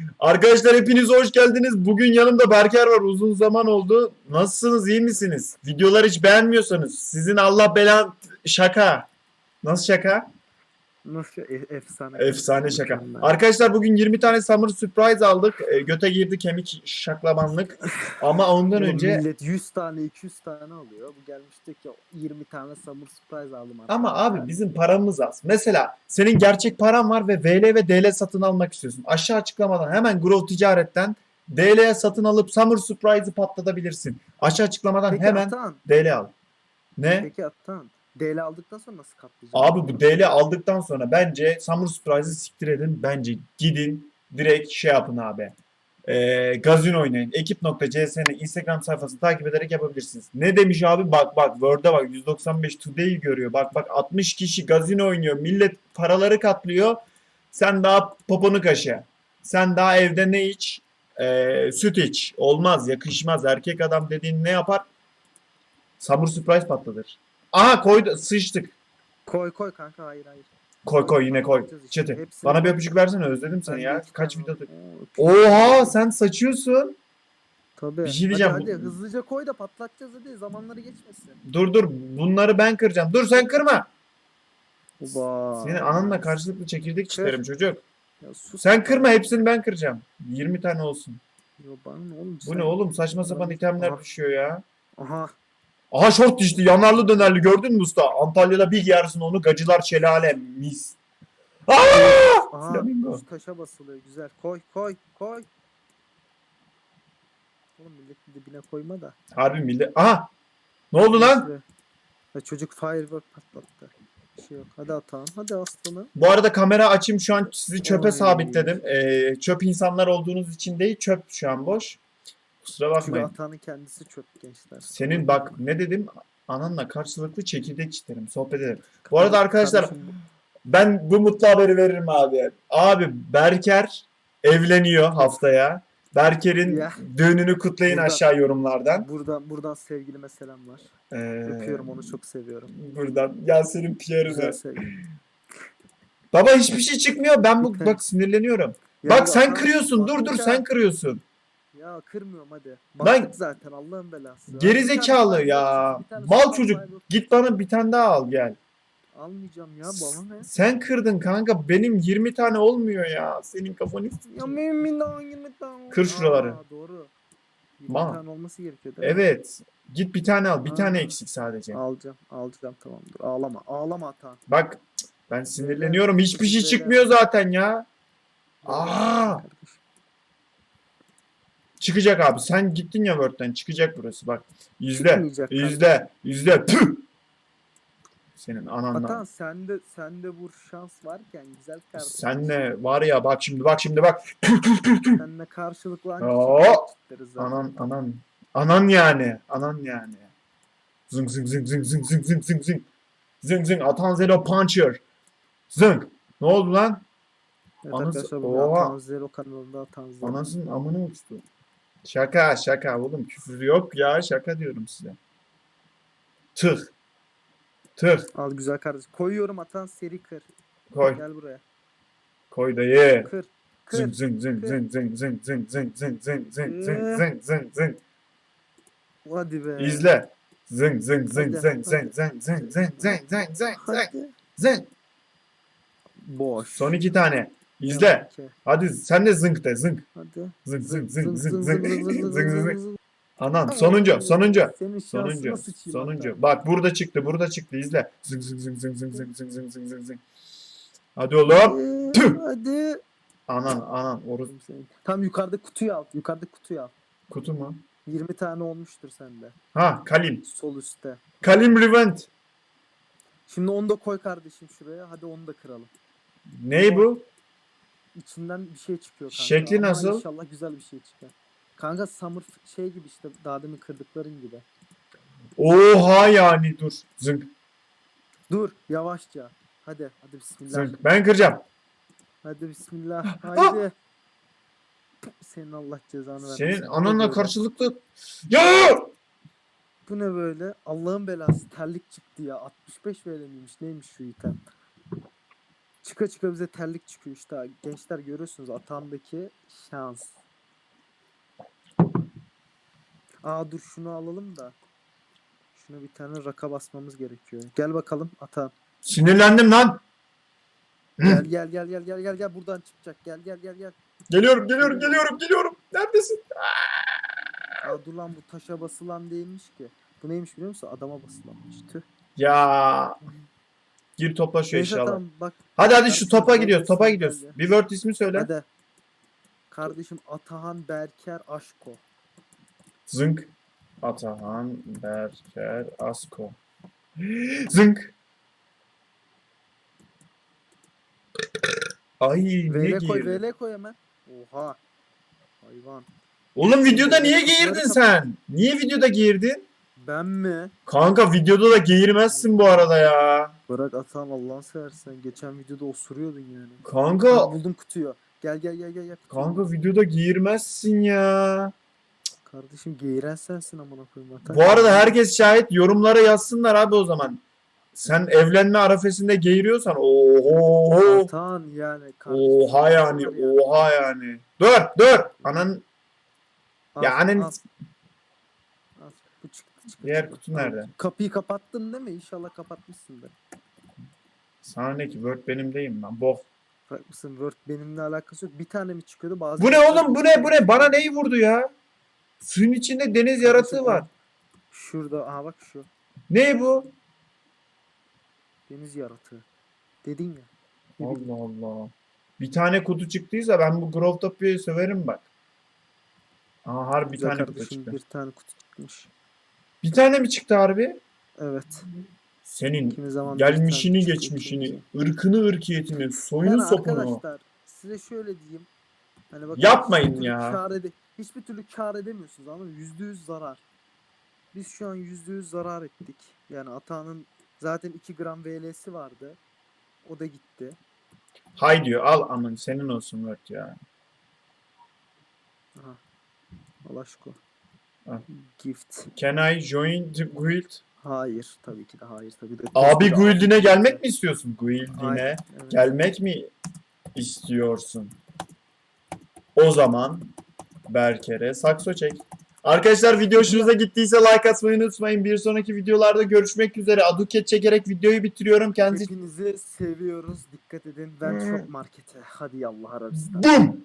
Arkadaşlar hepiniz hoş geldiniz. Bugün yanımda Berker var. Uzun zaman oldu. Nasılsınız? iyi misiniz? Videoları hiç beğenmiyorsanız sizin Allah belan şaka. Nasıl şaka? Nasıl e- efsane. Efsane şaka. Mükemmel. Arkadaşlar bugün 20 tane Summer Surprise aldık. E, göte girdi kemik şaklamanlık. Ama ondan Oğlum önce Millet 100 tane 200 tane alıyor. Bu gelmişti ki 20 tane Summer Surprise aldım. ama arkadaşlar. abi bizim paramız az. Mesela senin gerçek paran var ve VL ve DL satın almak istiyorsun. Aşağı açıklamadan hemen Grow Ticaret'ten DL'ye satın alıp Summer Surprise'ı patlatabilirsin. Aşağı açıklamadan Peki hemen Atan, DL al. Ne? peki Atan. DL aldıktan sonra nasıl katlayacağım? Abi bu DL aldıktan sonra bence Summer Surprise'ı siktir edin. Bence gidin direkt şey yapın abi. Ee, gazino oynayın. Ekip.cs'nin Instagram sayfasını takip ederek yapabilirsiniz. Ne demiş abi? Bak bak Word'e bak 195 Today'i görüyor. Bak bak 60 kişi gazino oynuyor. Millet paraları katlıyor. Sen daha poponu kaşı. Sen daha evde ne iç? Ee, süt iç. Olmaz yakışmaz. Erkek adam dediğin ne yapar? Summer Surprise patlatır. Aha koydu sıçtık. Koy koy kanka hayır hayır. Koy koy yine koy. Çete. Bana bir öpücük versene özledim seni ya. Kaç videoda. Oha sen saçıyorsun. Tabii. Bir şey diyeceğim. Hadi, hadi hızlıca koy da patlatacağız hadi zamanları geçmesin. Dur dur bunları ben kıracağım. Dur sen kırma. Oba. Senin ananla karşılıklı çekirdek çitlerim çocuk. Ya sus. Sen kırma hepsini ben kıracağım. 20 tane olsun. Ya bana ne oğlum? Bu sen- ne oğlum saçma sapan itemler düşüyor ya. Aha. Aha short düştü yanarlı dönerli gördün mü usta? Antalya'da bir yersin onu gacılar şelale mis. Aa! Aha. Flamingo. Taşa basılıyor güzel. Koy koy koy. Oğlum milletin dibine koyma da. Harbi millet. Aha! Ne oldu lan? Ya çocuk firework patlattı. Bir şey yok. Hadi Atan. Hadi aslanım. Bu arada kamera açayım şu an sizi çöpe Oy. sabitledim. Ee, çöp insanlar olduğunuz için değil çöp şu an boş. Kusura Çünkü bakmayın. Atan'ın kendisi çöp gençler. Senin bak ne dedim? Ananla karşılıklı çekirdek çitlerim, sohbet ederim. Bu arada arkadaşlar Kardeşim bu- ben bu mutlu haberi veririm abi. Abi Berker evleniyor haftaya. Berker'in Ya. düğününü kutlayın Burada- aşağı yorumlardan. Buradan buradan sevgilime selamlar. Ee, Öpüyorum onu çok seviyorum. Buradan Yasin'in Güzel PR'ını. Baba hiçbir şey çıkmıyor. Ben bu bak sinirleniyorum. Ya bak sen Atan, kırıyorsun. Dur dur sen kırıyorsun. Ya kırmıyorum hadi. Lan- Baktık zaten Allah'ın belası. Geri zekalı ya. Mal çocuk. Git bana bir tane daha al gel. Almayacağım ya bana ne? Sen kırdın kanka. Benim 20 tane olmuyor ya. Senin kafanı Ya istiyorum. benim daha 20 tane. Kır şuraları. Aa, doğru. 20 Ma. tane olması gerekiyor değil mi? Evet. Git bir tane al. Bir Aa. tane eksik sadece. Alacağım. Alacağım tamam dur. Ağlama. Ağlama Atan. Bak ben sinirleniyorum. Hiçbir şey çıkmıyor zaten ya. Aa! Kardeşim. Çıkacak abi. Sen gittin ya Word'den. Çıkacak burası bak. Çıkmayacak İzle. İzle. Püh! Senin ananla. Atan sende sende bu şans varken güzel kardeşim. Senle var ya bak şimdi bak şimdi bak. Seninle karşılıklı. Anan anan. Anan yani. Anan yani. Zıng zıng zıng zıng zıng zıng zıng zıng zıng. Zıng zıng atan zero puncher. Zıng. Ne oldu lan? Evet Anası- arkadaşlar bugün Oha. Atan Zero kanalında Atan Zero. Anasının amını uçtu. Şaka şaka oğlum küfür yok ya şaka diyorum size. Tıh. Tıh. Al güzel kardeşim. Koyuyorum Atan seri kır. Koy. Gel buraya. Koy. Kır. Zıng Kır. zıng zıng kır. zıng zıng zıng zıng zıng zıng zıng zıng Ee. zıng zıng zıng zıng. Hadi be. İzle. Zıng zıng hadi. zıng zıng zıng zıng zıng zıng zıng Hadi. zıng. Boş. Son iki tane. İzle. Hadi sen de zınk de zınk. Hadi. Zınk zınk zınk zınk zınk zınk zınk. zıng. Anan sonuncu sonuncu. Sonuncu. Sonuncu. Bak burada çıktı burada çıktı izle. Zınk zınk zınk zınk zınk zınk zınk zınk zınk zınk zınk. Hadi oğlum. Tüh. Hadi. Anan anan Senin- Tam yukarıda kutuyu al. Yukarıda kutuyu al. kutu mu? 20 tane olmuştur sende. Ha Kalim. Sol üstte. Kalim Revent. Şimdi onu da koy kardeşim şuraya. Hadi onu da kıralım. Ney bu? İçinden bir şey çıkıyor kanka. Şekli Ama nasıl? İnşallah güzel bir şey çıkar. Kanka f- şey gibi işte daha demin kırdıkların gibi. Oha yani dur. Zınk Dur yavaşça. Hadi hadi bismillah. zınk. Ben kıracağım. Hadi bismillah. Haydi. Senin Allah cezanı vermesin. Senin ananla karşılıklı. Ya! Bu ne böyle? Allah'ın belası terlik çıktı ya. 65 verilmiş. Neymiş şu item? Çıka çıka bize terlik çıkıyor işte. Gençler görüyorsunuz Atan'daki şans. Aa dur şunu alalım da. Şuna bir tane raka basmamız gerekiyor. Gel bakalım Atan. Sinirlendim lan. Gel gel gel gel gel gel gel buradan çıkacak. Gel gel gel gel. Geliyorum geliyorum geliyorum geliyorum. Neredesin? Aa dur lan bu taşa basılan değilmiş ki. Bu neymiş biliyor musun? Adama basılanmış. Tüh. Ya. Gir topla şu Neyse eşyaları. tamam bak. Hadi hadi şu topa gidiyoruz. Topa gidiyoruz. Bir word ismi söyle. Hadi. Kardeşim Atahan Berker Zınk. Atahan Berker Asko. Zınk. Ay ne VL koy girdin? VL koy hemen. Oha. Hayvan. Oğlum videoda niye girdin sen? Niye videoda girdin? Ben mi? Kanka videoda da geğirmezsin bu arada ya. Bırak Atahan Allah'ını seversen. Geçen videoda osuruyordun yani. Kanka Aa, buldum kutuyu. Gel gel gel gel. gel kutuyu. kanka videoda geğirmezsin ya. Kardeşim geğiren sensin amına koyayım Atahan. Bu arada herkes şahit yorumlara yazsınlar abi o zaman. Sen evlenme arefesinde geğiriyorsan oho. Atahan yani. kardeşim, Oha yani oha yani. Dur dur. Anan Al, ya annen al, al. Bu çıktı çıktı. Diğer kutu nerede? Kapıyı kapattın değil mi? İnşallah kapatmışsındır. Sana ne ki Word benim değilim lan. Boh. Bak mısın Word benimle alakası yok. Bir tane mi çıkıyordu bazı Bu ne oğlum bu ne bu ne? Bana neyi vurdu ya? Suyun içinde deniz yaratığı var. Şurada aha bak şu. Ne bu? Deniz yaratığı. Dedin ya. Allah Allah. Bir tane kutu çıktıysa ben bu Growtopia'yı söverim bak. Aha harbi bir Güzel tane kutu kardeşim çıktı. bir tane kutu çıkmış. Bir tane mi çıktı harbi? Evet. Senin gelmişini geçmişini, ırkını ırkiyetini, soyunu Yani sopunu. arkadaşlar size şöyle diyeyim. Hani bakın Yapmayın ya. Kâr ede- hiçbir türlü kar edemiyorsunuz ama yüzde yüz zarar. Biz şu an yüzde yüz zarar ettik. Yani Ata'nın zaten 2 gram VL'si vardı. O da gitti. Hay diyor al aman senin olsun Word ya. Aha. Alaşko. Al. Gift. Can I join the guild? Hayır. Tabii ki de hayır. Tabii de. Abi guildine gelmek mi istiyorsun? Guildine evet. gelmek mi istiyorsun? O zaman Berker'e sakso çek. Arkadaşlar video hoşunuza gittiyse like atmayı unutmayın. Bir sonraki videolarda görüşmek üzere. Aduket çekerek videoyu bitiriyorum. Kendinize Hepinizi seviyoruz. Dikkat edin. Ben Hmm. çok markete. Hadi yallah Arabistan. Bum!